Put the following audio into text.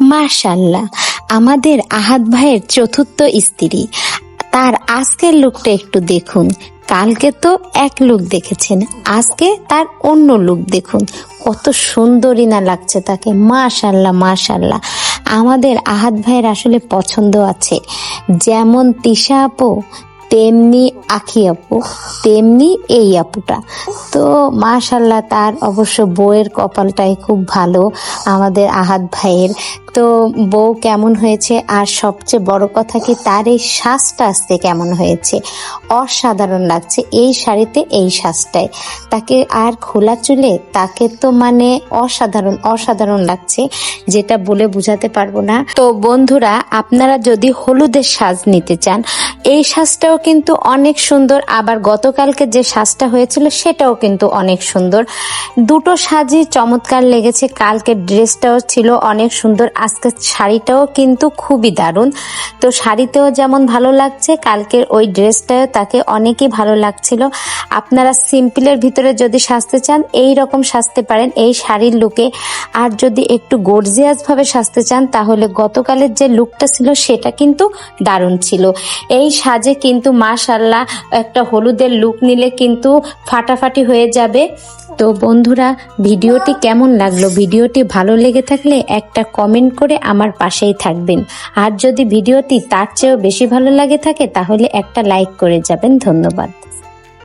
মাশাল্লাহ, আমাদের আহাদ ভাইয়ের চতুর্থ স্ত্রী। তার আজকের লুকটা একটু দেখুন। কালকে তো এক লুক দেখেছেন, আজকে তার অন্য লুক দেখুন। কত সুন্দরী না লাগছে তাকে। মাশাল্লাহ মাশাল্লাহ। আমাদের আহাদ ভাইয়ের আসলে পছন্দ আছে। যেমন তিশা আপু, তেমনি আখি আপু, তেমনি এই আপুটা। তো মাশাল্লাহ, তার অবশ্য বউয়ের কপালটাই খুব ভালো। আমাদের আহাদ ভাইয়ের তো বউ কেমন হয়েছে? আর সবচেয়ে বড় কথা কি, তার এই শ্বাসটা আসতে কেমন হয়েছে? অসাধারণ লাগছে এই শাড়িতে, এই শ্বাসটায়। তাকে আর খোলা চুলে, তাকে তো মানে অসাধারণ অসাধারণ লাগছে। যেটা বলে বোঝাতে পারব না। তো বন্ধুরা, আপনারা যদি হলুদের সাজ নিতে চান, এই সাজটাও কিন্তু অনেক সুন্দর। আবার গতকালকে যে সাজটা হয়েছিল, সেটাও কিন্তু অনেক সুন্দর। দুটো সাজই চমৎকার লেগেছে। কালকে ড্রেসটাও ছিল অনেক সুন্দর। আজকে শাড়িটাও কিন্তু খুবই দারুণ। তো শাড়িতেও যেমন ভালো লাগছে, কালকের ওই ড্রেসটাও তাকে অনেকই ভালো লাগছিল। আপনারা সিম্পলের ভিতরে যদি সাজতে চান, এই রকম সাজতে পারেন এই শাড়ির লুকে। আর যদি একটু গর্জিয়াস ভাবে সাজতে চান, তাহলে গতকালের যে লুকটা ছিল, সেটা কিন্তু দারুণ ছিল। এই সাজে কিন্তু মাশাল্লাহ একটা হলুদের লুক নিলে কিন্তু ফাটাফাটি হয়ে যাবে। তো বন্ধুরা, ভিডিওটি কেমন লাগল? ভিডিওটি ভালো লেগে থাকলে একটা কমেন্ট করে আমার পাশেই থাকবেন। আর যদি ভিডিওটি তার চেয়েও বেশি ভালো লাগে থাকে তাহলে একটা লাইক করে যাবেন। ধন্যবাদ।